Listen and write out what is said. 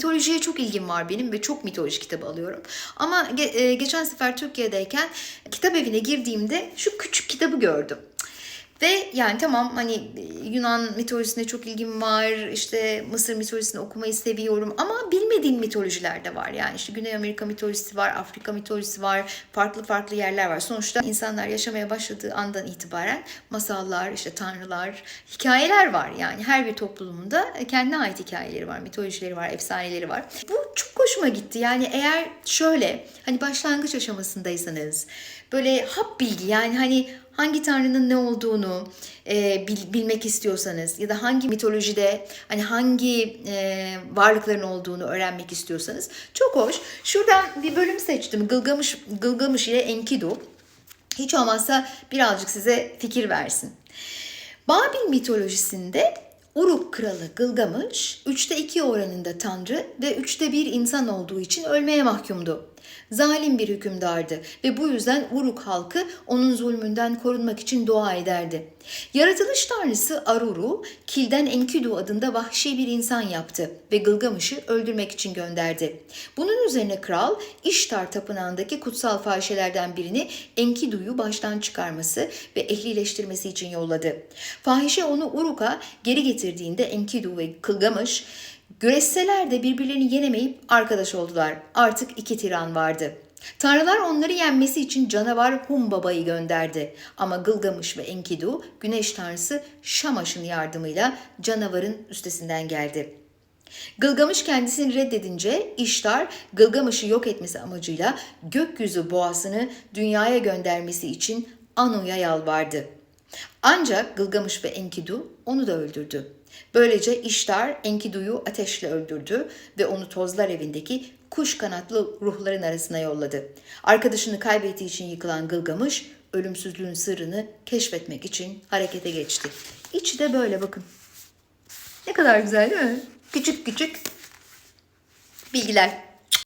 Mitolojiye çok ilgim var benim ve çok mitoloji kitabı alıyorum. Ama ge- e, geçen sefer Türkiye'deyken kitap evine girdiğimde şu küçük kitabı gördüm. Ve yani tamam hani e, Yunan mitolojisine çok ilgim var, işte Mısır mitolojisini okumayı seviyorum ama bilmediğim mitolojiler de var. Yani işte Güney Amerika mitolojisi var, Afrika mitolojisi var, farklı farklı yerler var. Sonuçta insanlar yaşamaya başladığı andan itibaren masallar, işte tanrılar, hikayeler var. Yani her bir toplumunda kendine ait hikayeleri var, mitolojileri var, efsaneleri var. Bu çok hoşuma gitti. Yani eğer şöyle hani başlangıç aşamasındaysanız böyle hap bilgi yani hani hangi tanrının ne olduğunu e, bil- bilmek istiyorsanız ya da hangi mitolojide hani hangi e, varlıkların olduğunu öğrenmek istiyorsanız çok hoş. Şuradan bir bölüm seçtim. Gılgamış, Gılgamış ile Enkidu. Hiç olmazsa birazcık size fikir versin. Babil mitolojisinde Uruk kralı Gılgamış, üçte iki oranında tanrı ve üçte bir insan olduğu için ölmeye mahkumdu. Zalim bir hükümdardı ve bu yüzden Uruk halkı onun zulmünden korunmak için dua ederdi. Yaratılış tanrısı Aruru, Kil'den Enkidu adında vahşi bir insan yaptı ve Gılgamış'ı öldürmek için gönderdi. Bunun üzerine kral İştar tapınağındaki kutsal fahişelerden birini Enkidu'yu baştan çıkarması ve ehlileştirmesi için yolladı. Fahişe onu Uruk'a geri getirdiğinde Enkidu ve Gılgamış Güreşseler de birbirlerini yenemeyip arkadaş oldular. Artık iki tiran vardı. Tanrılar onları yenmesi için canavar Hum Baba'yı gönderdi. Ama Gılgamış ve Enkidu, güneş tanrısı Şamaş'ın yardımıyla canavarın üstesinden geldi. Gılgamış kendisini reddedince İştar Gılgamış'ı yok etmesi amacıyla gökyüzü boğasını dünyaya göndermesi için Anu'ya yalvardı. Ancak Gılgamış ve Enkidu onu da öldürdü. Böylece İştar Enkidu'yu ateşle öldürdü ve onu tozlar evindeki kuş kanatlı ruhların arasına yolladı. Arkadaşını kaybettiği için yıkılan Gılgamış ölümsüzlüğün sırrını keşfetmek için harekete geçti. İçi de böyle bakın. Ne kadar güzel değil mi? Küçük küçük bilgiler.